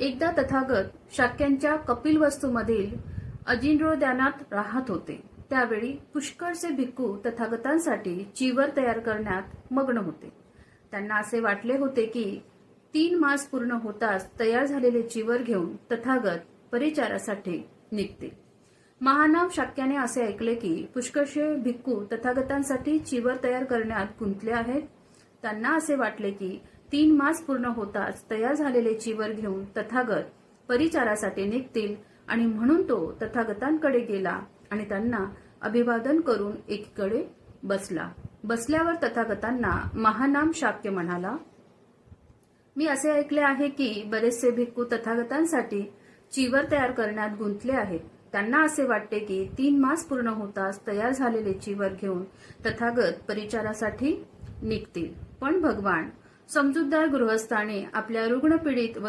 एकदा तथागत शाक्यांच्या कपिलवस्तूमधील अजिंठोद्यानात राहत होते. त्यावेळी पुष्कळचे भिक्खू तथागतांसाठी चीवर तयार करण्यात मग्न होते. त्यांना असे वाटले होते की तीन मास पूर्ण होताच तयार झालेले चिवर घेऊन तथागत परिचारासाठी निघते. महानाम शाक्याने असे ऐकले की पुष्कळशे भिक्खू तथागतांसाठी चिवर तयार करण्यात गुंतले आहेत. त्यांना असे वाटले की तीन मास पूर्ण होताच तयार झालेले चिवर घेऊन तथागत परिचारासाठी निघतील आणि म्हणून तो तथागतांकडे गेला आणि त्यांना अभिवादन करून एकीकडे बसला. बसल्यावर तथागतांना महानाम शाक्य म्हणाला मी असे ऐकले आहे की बरेचसे भिक्खू तथागतांसाठी चिवर तयार करण्यात गुंतले आहेत. त्यांना असे वाटते की तीन मास पूर्ण होताच तयार झालेले चिवर घेऊन तथागत परिचारासाठी निघतील. पण भगवान समजूतदार गृहस्थाने आपल्या रुग्णपीडित व